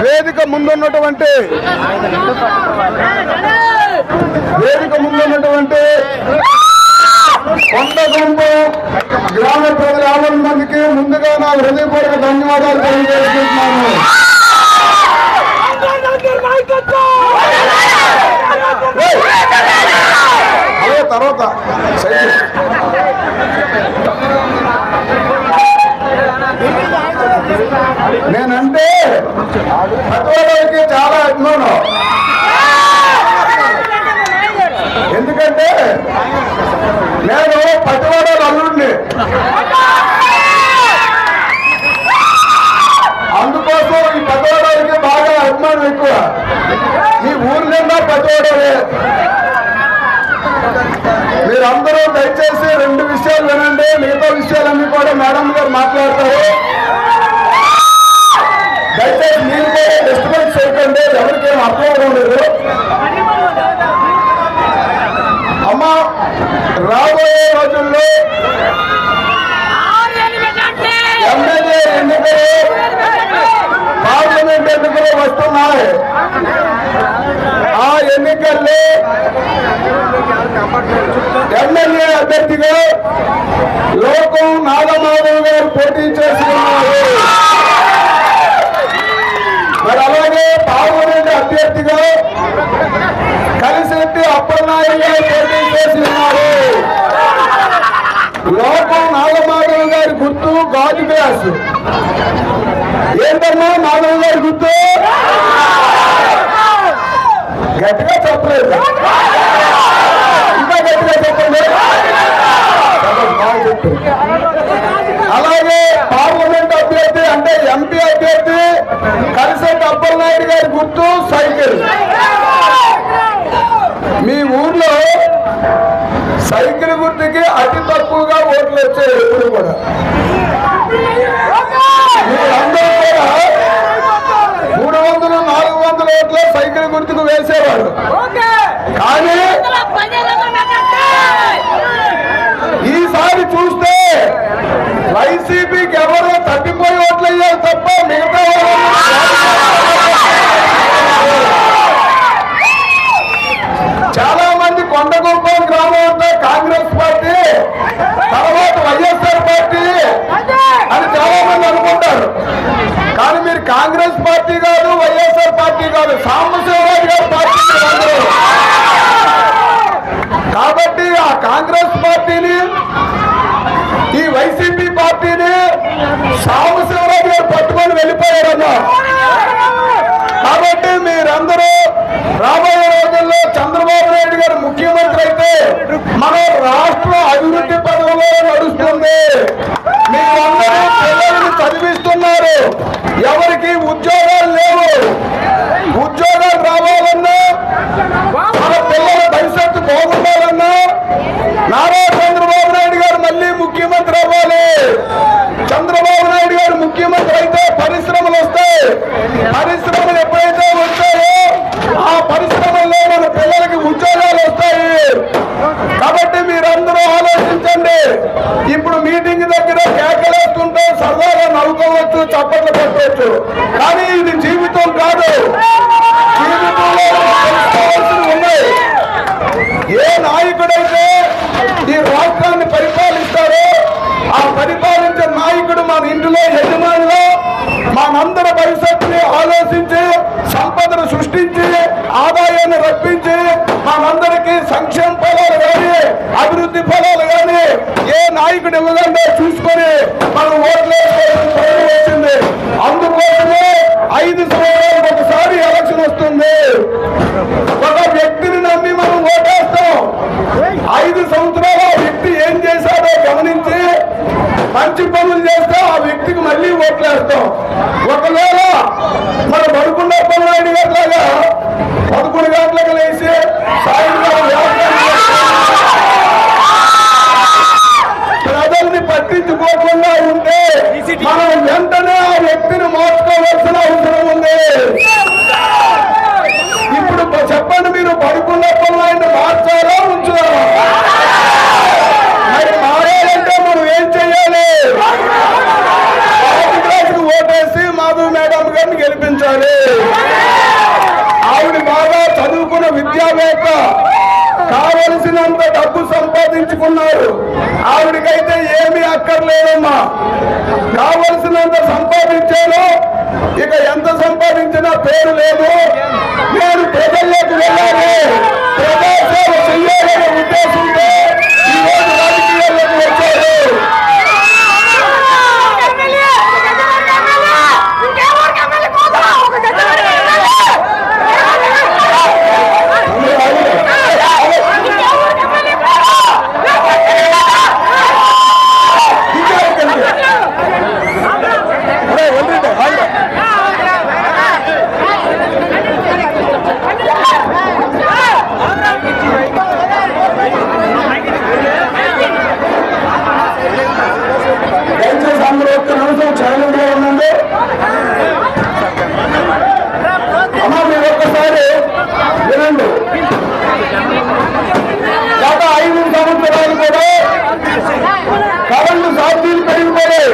వేదిక ముందున్నటువంటి వేదిక ముందున్నటువంటి కొండ గుంపు గ్రామ ప్రజల యాభై మందికి ముందుగా నా హృదయపూర్వక ధన్యవాదాలు తెలియజేస్తున్నాను. అదే తర్వాత. ఊరి మీరందరూ దయచేసి రెండు విషయాలు వినండి మిగతా విషయాలన్నీ కూడా మేడం గారు మాట్లాడతారు. దయచేసి మీరు కూడా డిస్టర్బెన్స్ చేయకండి ఎవరికేం అర్థం లేదు. అమ్మా రాబోయే రోజుల్లో ఎమ్మెల్యే ఎన్నికలు పార్లమెంట్ ఎన్నికలు వస్తున్నాయి. ఆ ఎన్నికల్లో ఎమ్మెల్యే అభ్యర్థిగా లోకం నాగమాధవ్ గారు పోటీ చేస్తున్నారు. మరి అలాగే పార్లమెంట్ అభ్యర్థిగా కలిసిరెడ్డి అప్పలనాయుడు గారు పోటీ చేసి ఉన్నారు లోకం నాగమాధవ్ గారి గుర్తు గాజు గ్లాస్. ఏంటన్నా మాధవ్ గారి గుర్తు? Get it up, please. వైసీపీకి ఎవరో తప్పిపోయి ఓట్లు అయ్యారు తప్ప మిగతా చాలా మంది కొండగొప్పం గ్రామం అంతా కాంగ్రెస్ పార్టీ తర్వాత వైఎస్ఆర్ పార్టీ అని చాలా మంది అనుకుంటారు కానీ మీరు కాంగ్రెస్ పార్టీ కాదు వైఎస్ఆర్ పార్టీ కాదు సాంబశివరాజు గారి పార్టీ మీరు అందరూ. కాబట్టి ఆ కాంగ్రెస్ పార్టీని ఈ వైసీపీ పార్టీని సాంబశివరాజు గారు పట్టుకొని వెళ్ళిపోయారన్నా కాబట్టి మీరందరూ రాబోయే రోజుల్లో చంద్రబాబు నాయుడు గారు ముఖ్యమంత్రి అయితే మన రాష్ట్ర అభివృద్ధి పదవిలో నడుస్తుంది. మీరందరూ పిల్లల్ని చదివిస్తున్నారు ఎవరికి ఉద్యోగాలు లేవు ఉద్యోగాలు రావాలన్నా మన పిల్లల భవిష్యత్తు బాగుండాలన్నా నారా చంద్రబాబు నాయుడు గారు మళ్ళీ ముఖ్యమంత్రి అవ్వాలి చంద్రబాబు నాయుడు గారు ముఖ్యమంత్రి అయితే పరిశ్రమలు వస్తాయి పరిశ్రమలు ఎప్పుడైతే వచ్చాయో ఆ పరిశ్రమల్లో మన పిల్లలకి ఉద్యోగాలు వస్తాయి కాబట్టి మీరందరూ ఆలోచించండి ఇప్పుడు మీటింగ్ దగ్గర కేకలేస్తుంటే సరదాగా నవ్వుకోవచ్చు చప్పట్లు పెట్టవచ్చు కానీ ఇది జీవితం కాదు. జీవితంలో ఉన్నాయి. ఏ నాయకుడైతే ఈ రాష్ట్రాన్ని పరిపాలిస్తారో ఆ పరిపాలించే నాయకుడు మన ఇంటిలో యజమానిలో మనందరి భవిష్యత్తుని ఆలోచించి సంపదను సృష్టించి మంచి పనులు చేస్తే ఆ వ్యక్తికి మళ్ళీ ఓట్లేస్తాం. ఒకవేళ మన బడుకుండా పనులు అయిన లాగా పదకొండు గంటలకు లేచి సాయంత్రం ఆవిడకైతే ఏమీ అక్కర్లేదమ్మా. కావలసినంత సంపాదించాను. ఇక ఎంత సంపాదించినా పేరు లేదు. నేను ప్రజల్లోకి వెళ్ళాలి. ప్రజాసేవ చెయ్యాలనే ఉద్దేశం ఈ రోజు రాజకీయాల్లోకి వచ్చారు దయచేసి అందరూ ఒక్క నిమిషం ఛాలెంజ్గా ఉండండి అమ్మా మీరు ఒక్కసారి వినండి గత ఐదు సంవత్సరాలు కూడా కరెంటు ఛార్జీలు పెరిగిపోయాయి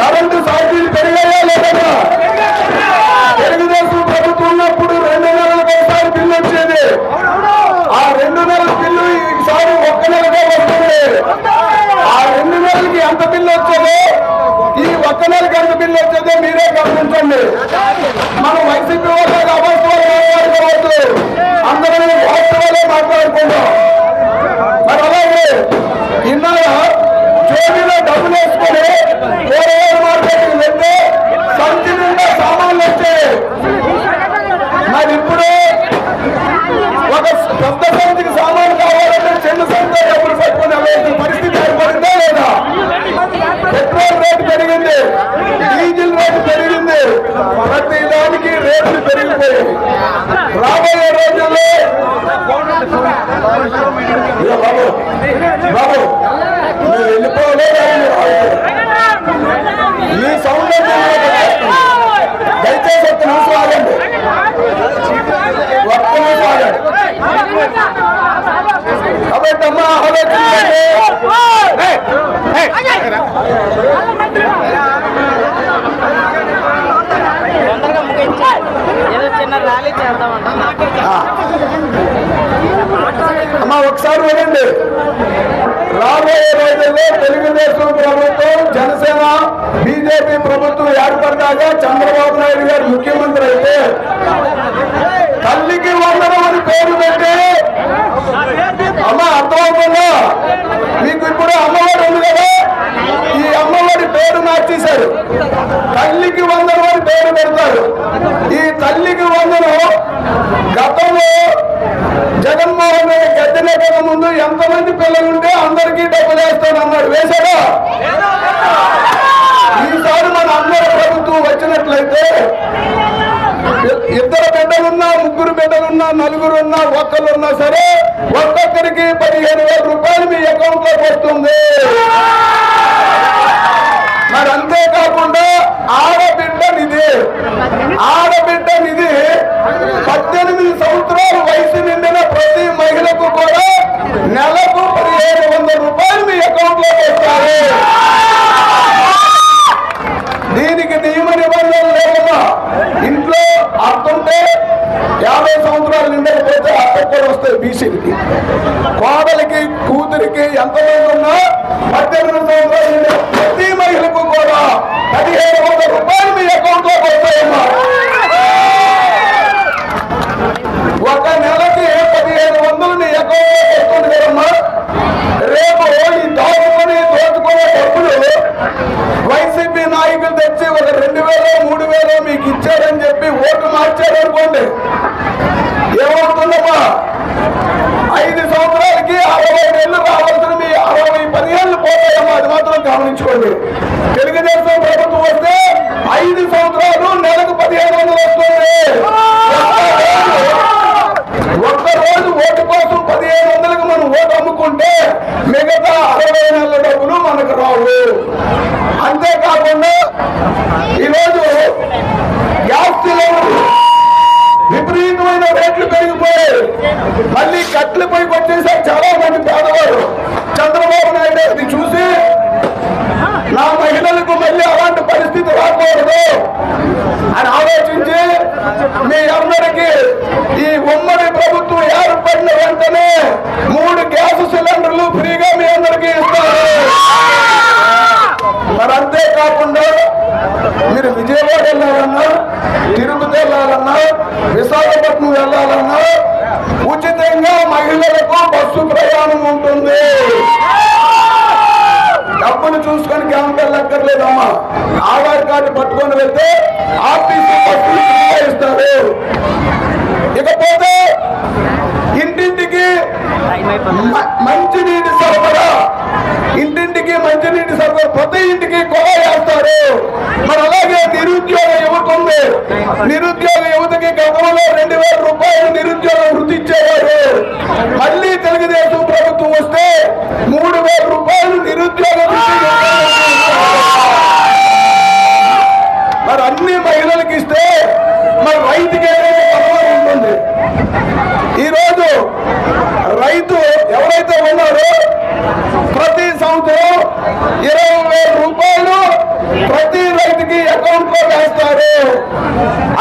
కరెంటు ఛార్జీలు పెరిగాయా లేదా తెలుగుదేశం ప్రభుత్వం ఉన్నప్పుడు రెండు నెలలకు ఒకసారి బిల్లు వచ్చేది ఆ రెండు నెలల బిల్లు ఈసారి ఒక్క నెలకే వస్తుంది ఆ రెండు నెలలకి ఎంత బిల్లు వచ్చేదో ఈ ఒక్క నెలకి ఎంత బిల్లు వచ్చేదో మీరే గమనించండి మనం వైసీపీ వాళ్ళకి అవాస్తవాలు మాట్లాడుకోవద్దు అందరం వాస్తవాలే మాట్లాడుకుందాం మరి అలాగే ఇన్నాళ్ళ జోబీలో డబ్బులు వేసుకొని కూరగాయల మార్కెట్కి వెళ్తే సంచి నిండా సామాన్లు వచ్చాయి మరి ఇప్పుడు ఒక పెద్ద సంచికి సామాన్ కావాలంటే చిన్న సంచిలో డబ్బులు పట్టుకొని వెళ్ళాల్సిన పరిస్థితి ఏర్పడిందా లేదా పెట్రోల్ రేటు పెరిగింది డీజిల్ రేటు ప్రతి దానికి రేట్లు పెరిగిపోయాయి. రాబోయే రోజుల్లో బాబు బాబు మీరు వెళ్ళిపోలే ఈ సౌండ్ దయచేసి ఒక్క నిమిషం ఆగండి. ఒక్క నిమిషం ఆగండి. కాబట్టి అమ్మా ఆలోచించండి అమ్మా ఒకసారి వినండి. రాబోయే రోజుల్లో తెలుగుదేశం ప్రభుత్వం జనసేన బీజేపీ ప్రభుత్వం ఏర్పడ్డాక చంద్రబాబు నాయుడు గారు ముఖ్యమంత్రి అయితే తల్లికి వందనం అని పేరు పెట్టి అమ్మ అర్థమవుతుందా? మీకు ఇప్పుడు అమ్మవారు ఉంది కదా? ఈ అమ్మవారి పేరు మార్చేశారు. తల్లికి వందనం అని పేరు పెడతారు. ఈ తల్లికి వందనం గతంలో జగన్మోహన్ రెడ్డి గద్దెనెక్కక ముందు ఎంతమంది పిల్లలుంటే అందరికీ డబ్బులు వేస్తానన్నాడు. వేశాడా? ఈసారి మన అందరి ప్రభుత్వం వచ్చినట్లయితే ఇద్దరు బిడ్డలున్నా ముగ్గురు బిడ్డలున్నా నలుగురున్నా ఒక్కరున్నా సరే ఒక్కొక్కరికి పదిహేను వేల రూపాయలు మీ అకౌంట్లోకి వస్తుంది మరి అంతేకాకుండా ఆడబిడ్డ నిధి ఆడబిడ్డ నిధి పద్దెనిమిది సంవత్సరాల వయసు నిండిన ప్రతి మహిళకు కూడా నెలకు పదిహేను వందల రూపాయలు మీ అకౌంట్లోకి వస్తాయి దీనికి నియమ నిబంధనలు లేవమ్మా ఇంట్లో అత్తుంటే యాభై సంవత్సరాలు నిండకపోతే అత్త వస్తాయి బీసీలకి కోడలికి కూతురికి ఎంతమంది ఉన్నా పద్దెనిమిది సంవత్సరాలు ప్రతి మహిళకు కూడా పదిహేను వందల రూపాయలు మీ అకౌంట్లోకి వస్తాయమ్మా ఒక నెలకి పదిహేను వందలు మీ అకౌంట్లో వస్తుంది రేపు ఈ దాచుకొని దోచుకునే డబ్బులు వైసీపీ నాయకులు తెచ్చి ఒక రెండు వేలు మూడు వేలు మీకు ఇచ్చారని చెప్పి ఓటు మార్చారనుకోండి. ఏమవుతుందమ్మా ఐదు సంవత్సరాలకి అరవై నెలలు రావాల్సిన మీ అరవై పదిహేళ్ళు పోతాయమ్మా అది మాత్రం గమనించుకోండి. తెలుగుదేశం ప్రభుత్వం వస్తే ఐదు సంవత్సరాలు నెలకు పదిహేను వందలు వస్తుంది ఒక్క రోజు ఓటు కోసం పదిహేను వందలకు మనం ఓటు అమ్ముకుంటే మిగతా అరవై నెలల డబ్బులు మనకు రావు అంతేకాకుండా ఈరోజు గ్యాస్ సిలిండర్ విపరీతమైన రేట్లు పెరిగిపోయాయి మళ్ళీ కట్లు పైకి వచ్చేసారు చాలా మంది పేదవారు చంద్రబాబు నాయుడు అది చూసి నా మహిళలకు మళ్ళీ అలాంటి పరిస్థితి రాకూడదు మీరు విజయవాడ వెళ్ళాలన్నా తిరుపతి వెళ్ళాలన్నా విశాఖపట్నం వెళ్ళాలన్నా ఉచితంగా మహిళలకు బస్సు ప్రయాణం ఉంటుంది. డబ్బులు చూసుకొని క్యాంప్ వెళ్ళక్కర్లేదమ్మా ఆధార్ కార్డు పట్టుకొని వెళ్తే ఆర్టీసీ బస్సులు ఇస్తారు ఇకపోతే ఇంటింటికి మంచినీటి సరఫరా. ఇంటింటికి మంచినీటి సరఫరా. ప్రతి ఇంటికి కూడా వేస్తారు మరి అలాగే నిరుద్యోగ యువత ఉంది. నిరుద్యోగ యువతకి గతంలో రెండు వేల రూపాయలు నిరుద్యోగ వృత్తి ఇచ్చేవారు. మళ్ళీ తెలుగుదేశం ప్రభుత్వం వస్తే మూడు వేల రూపాయలు నిరుద్యోగ మరి అన్ని మహిళలకు ఇస్తే మరి రైతుకి ఏదైతే ఉంటుంది? ఈరోజు రైతు ఎవరైతే ఉన్నారో ప్రతి సంవత్సరం ఇరవై వేల రూపాయలు ప్రతి రైతుకి అకౌంట్లో వేస్తారు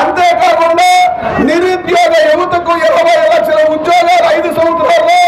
అంతేకాకుండా నిరుద్యోగ యువతకు ఇరవై లక్షల ఉద్యోగాలు ఐదు సంవత్సరాల్లో